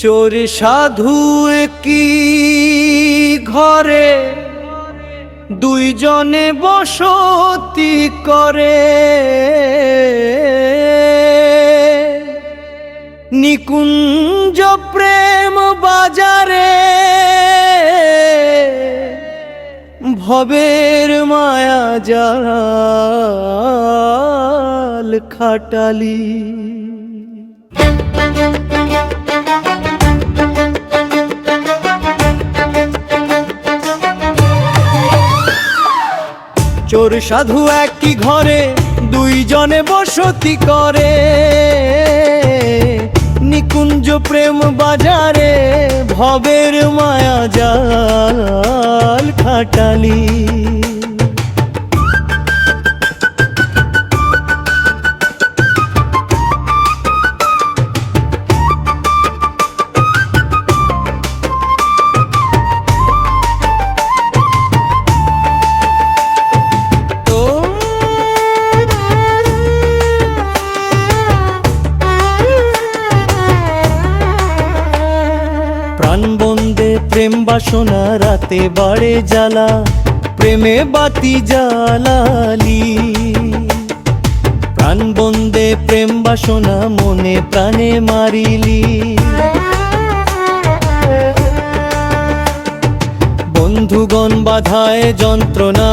চোর সাধু কি ঘরে দুইজনে বসতি করে। নিকুঞ্জ প্রেম বাজারে ভবের মায়া জাল খাটালি। চোর সাধু একই ঘরে দুইজনে বসতি করে। নিকুঞ্জ প্রেম বাজারে ভবের মায়া জাল খাটালি। প্রেম বাসনা রাতে বাড়ে জ্বালা, প্রেমে বাতি জ্বালালি। প্রাণ বন্দে প্রেম বাসনা মনে প্রাণে মারিলি। বন্ধুগণ বাধায় যন্ত্রণা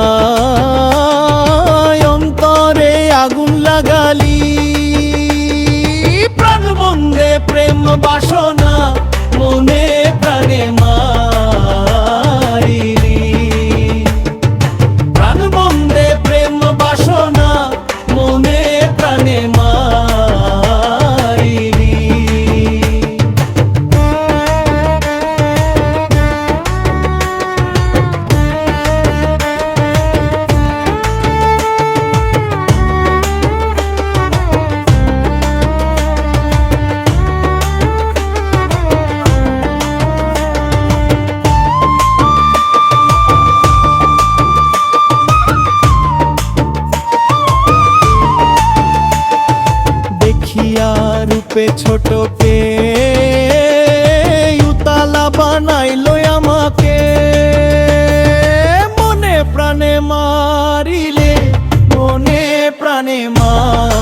ছোট পে উতালা বানাইলো আমাকে। মনে প্রাণে মারিলে মনে প্রাণে মারিলি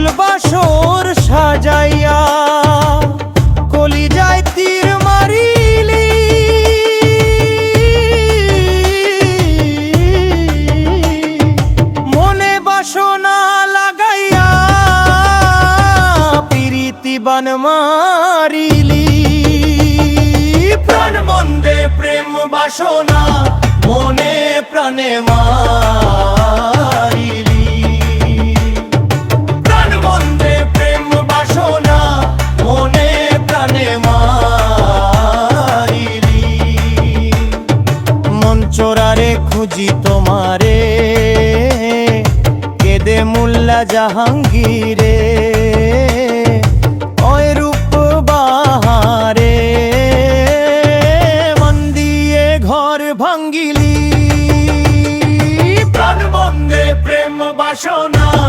ফুল বাসর সাজাইয়া কলি যায় তীর মারিলি। মনে বাসনা লাগাইয়া প্রীতি বান মারিলি। প্রাণ মন্দে প্রেম বাসনা মনে প্রাণে মারিলি মঞ্চরারে খুঁজি তোমারে। কেদে মুল্লা জাহাঙ্গীরে। বাহারে। মন ঘর ভাঙ্গিলি। প্রাণ বন্দে প্রেম বাসনা।